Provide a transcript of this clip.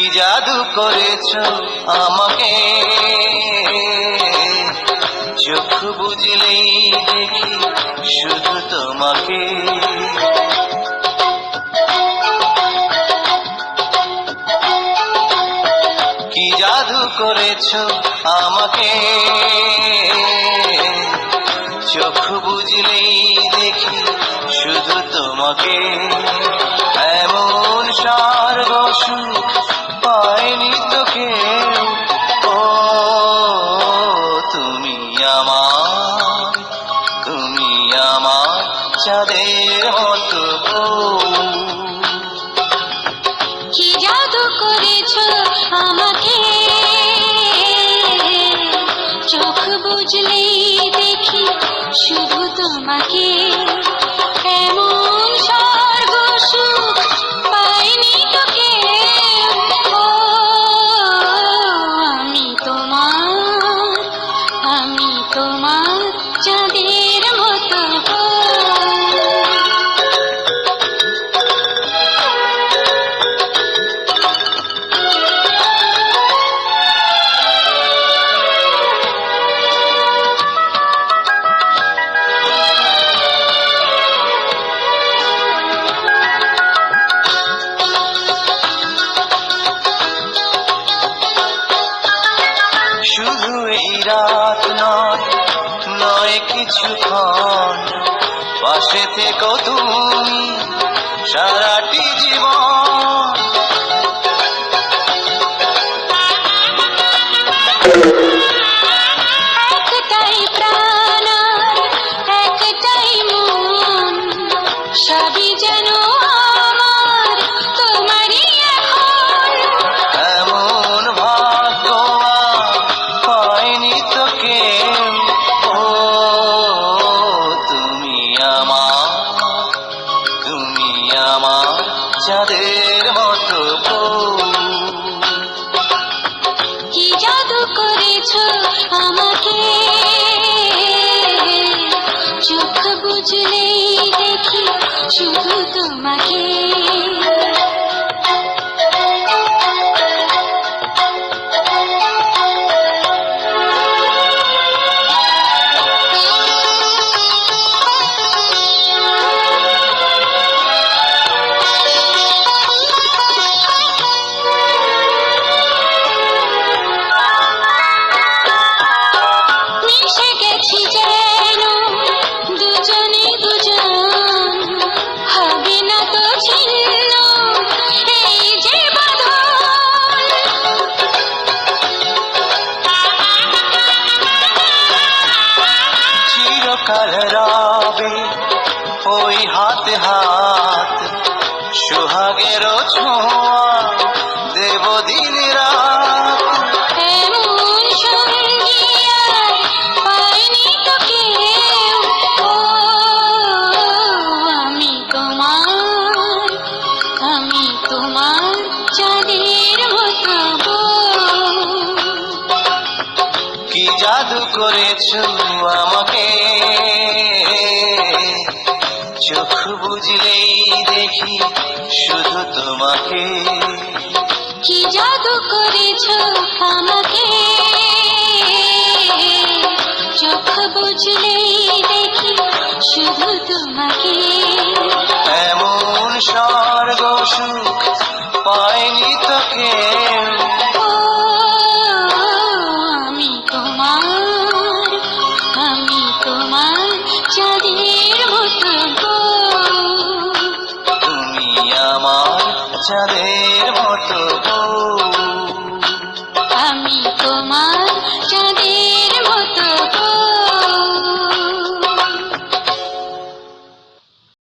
জাদু করেছ আমাকে? চোখ বুঝলেই দেখি শুধু তোমাকে। কি জাদু করেছ আমাকে? চোখ বুঝলেই দেখি শুধু তোমাকে। এমন স্বর্গ আমার তুমি আমার চাঁদের মতো কি জাদু করেছ আমাকে? চোখ বুঝলেই দেখি শুধু তোমাকে। কিছুক্ষণ পাশে থেকো তুমি সারাটি জীবন। একটাই প্রাণ আর একটাই মন সবই যেন আমার তোমারই এখন। এমন ভাগ্য আর পায়নি চাঁদের মতো কি জাদু করেছ আমাকে? চোখ বুঝলেই দেখি শুধু তোমাকে। চিরকাল রবে ওই হাতে হাত সোহাগের ছোঁয়া দেব জাদু করেছ আমাকে। চোখ বুঝলেই দেখি শুধু তোমাকে। কি জাদু করেছ আমাকে? চোখ বুঝলেই দেখি শুধু তোমাকে। এমন স্বর্গ সুখ পায়নি তোকে। তুমি আমার চাঁদের মতো বউ।